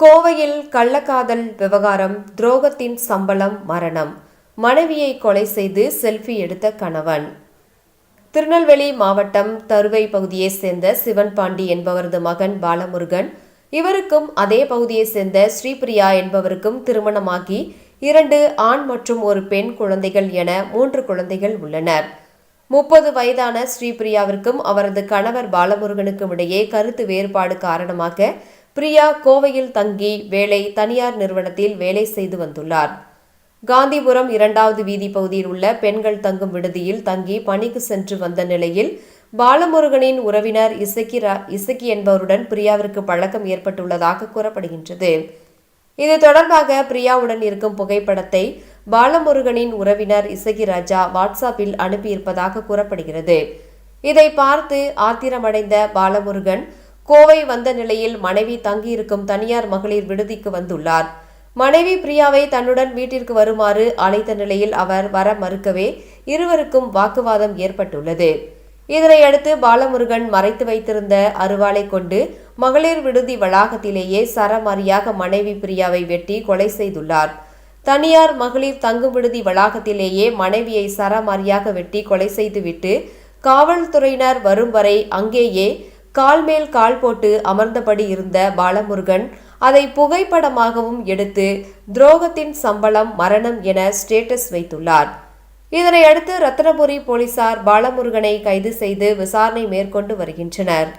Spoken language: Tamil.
கோவையில் கள்ளக்காதல் விவகாரம் துரோகத்தின் சம்பளம் மரணம். மனைவியை கொலை செய்து செல்ஃபி எடுத்த கணவன். திருநெல்வேலி மாவட்டம் தருவை பகுதியைச் சேர்ந்த சிவன் பாண்டி என்பவரது மகன் பாலமுருகன் இவருக்கும் அதே பகுதியைச் சேர்ந்த ஸ்ரீபிரியா என்பவருக்கும் திருமணமாகி இரண்டு ஆண் மற்றும் ஒரு பெண் குழந்தைகள் என மூன்று குழந்தைகள் உள்ளனர். முப்பது வயதான ஸ்ரீபிரியாவிற்கும் அவரது கணவர் பாலமுருகனுக்கும் இடையே கருத்து வேறுபாடு காரணமாக பிரியா கோவையில் தங்கி வேலை தனியார் நிறுவனத்தில் வேலை செய்து வந்துள்ளார். காந்திபுரம் இரண்டாவது வீதி பகுதியில் உள்ள பெண்கள் தங்கும் விடுதியில் தங்கி பணிக்கு சென்று வந்த நிலையில் பாலமுருகனின் உறவினர் இசக்கி ரா- இசக்கி என்பவருடன் பிரியாவிற்கு பழக்கம் ஏற்பட்டுள்ளதாக கூறப்படுகின்றது. இது தொடர்பாக பிரியாவுடன் இருக்கும் புகைப்படத்தை பாலமுருகனின் உறவினர் இசகி ராஜா வாட்ஸ்அப்பில் அனுப்பியிருப்பதாக கூறப்படுகிறது. இதை பார்த்து ஆத்திரமடைந்த பாலமுருகன் கோவை வந்த நிலையில் மனைவி தங்கியிருக்கும் தனியார் மகளிர் விடுதிக்கு வந்துள்ளார். மனைவி பிரியாவை தன்னுடன் வீட்டிற்கு வருமாறு அழைத்த நிலையில் அவர் வர மறுக்கவே இருவருக்கும் வாக்குவாதம் ஏற்பட்டுள்ளது. இதனையடுத்து பாலமுருகன் மறைத்து வைத்திருந்த அருவாளை கொண்டு மகளிர் விடுதி வளாகத்திலேயே சரமாரியாக மனைவி பிரியாவை வெட்டி கொலை செய்துள்ளார். தனியார் மகளிர் தங்கும் விடுதி வளாகத்திலேயே மனைவியை சரமாரியாக வெட்டி கொலை செய்துவிட்டு காவல்துறையினர் வரும் வரை அங்கேயே கால் மேல் கால் போட்டு அமர்ந்தபடி இருந்த பாலமுருகன் அதை புகைப்படமாகவும் எடுத்து துரோகத்தின் சம்பளம் மரணம் என ஸ்டேட்டஸ் வைத்துள்ளார். இதனையடுத்து ரத்னபுரி போலீசார் பாலமுருகனை கைது செய்து விசாரணை மேற்கொண்டு வருகின்றனர்.